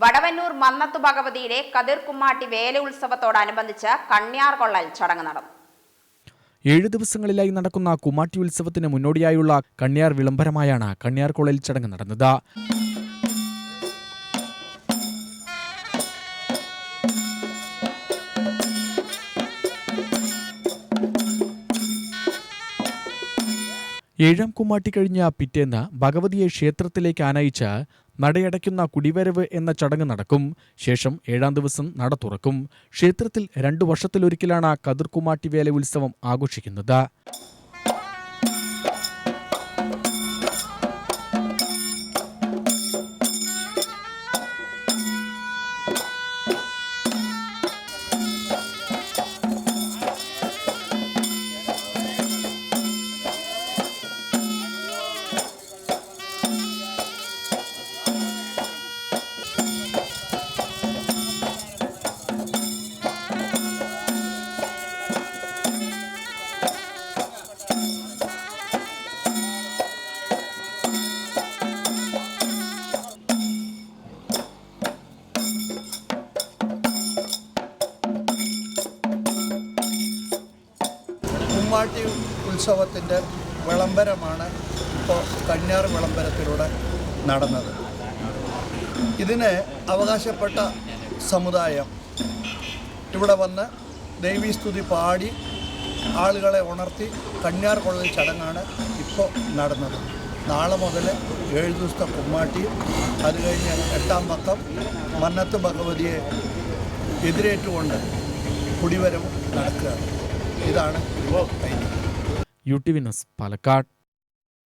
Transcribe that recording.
വടവന്നൂർ മന്നത്തു ഭഗവതിയിലെ കതിർ കുമ്മാട്ടി വേല ഉത്സവത്തോടനുബന്ധിച്ച് കണ്യാർ കൊള്ളൽ ചടങ്ങ് നടന്നു. ഏഴ് ദിവസങ്ങളിലായി നടക്കുന്ന കുമാട്ടി ഉത്സവത്തിന് മുന്നോടിയായുള്ള കണ്യാർ വിളംബരമായാണ് കണ്യാർ കൊള്ളൽ ചടങ്ങ് നടന്നത്. ഏഴാം കുമ്മാട്ടി കഴിഞ്ഞ പിറ്റേന്ന് ഭഗവതിയെ ക്ഷേത്രത്തിലേക്ക് ആനയിച്ച് നടയടയ്ക്കുന്ന കുടിവരവ് എന്ന ചടങ്ങ് നടക്കും. ശേഷം ഏഴാം ദിവസം നട തുറക്കും. ക്ഷേത്രത്തിൽ രണ്ടു വർഷത്തിലൊരിക്കലാണ് കതിർ കുമ്മാട്ടി വേല ഉത്സവം ആഘോഷിക്കുന്നത്. കുമ്മാട്ടി ഉത്സവത്തിന്റെ വിളംബരമാണ് ഇപ്പോൾ കന്യാർ വിളംബരത്തിലൂടെ നടന്നത്. ഇതിന് അവകാശപ്പെട്ട സമുദായം ഇവിടെ വന്ന് ദേവീസ്തുതി പാടി ആളുകളെ ഉണർത്തി കന്യാർ കൊള്ളൽ ചടങ്ങാണ് ഇപ്പോൾ നടന്നത്. നാളെ മുതൽ ഏഴ് ദിവസത്തെ കുമ്മാട്ടിയും അത് കഴിഞ്ഞ് എട്ടാം പക്കം മന്നത്ത് ഭഗവതിയെ എതിരേറ്റുകൊണ്ട് കുടിവരവ് നടക്കുക ഇതാണ് U T V news Palakkad.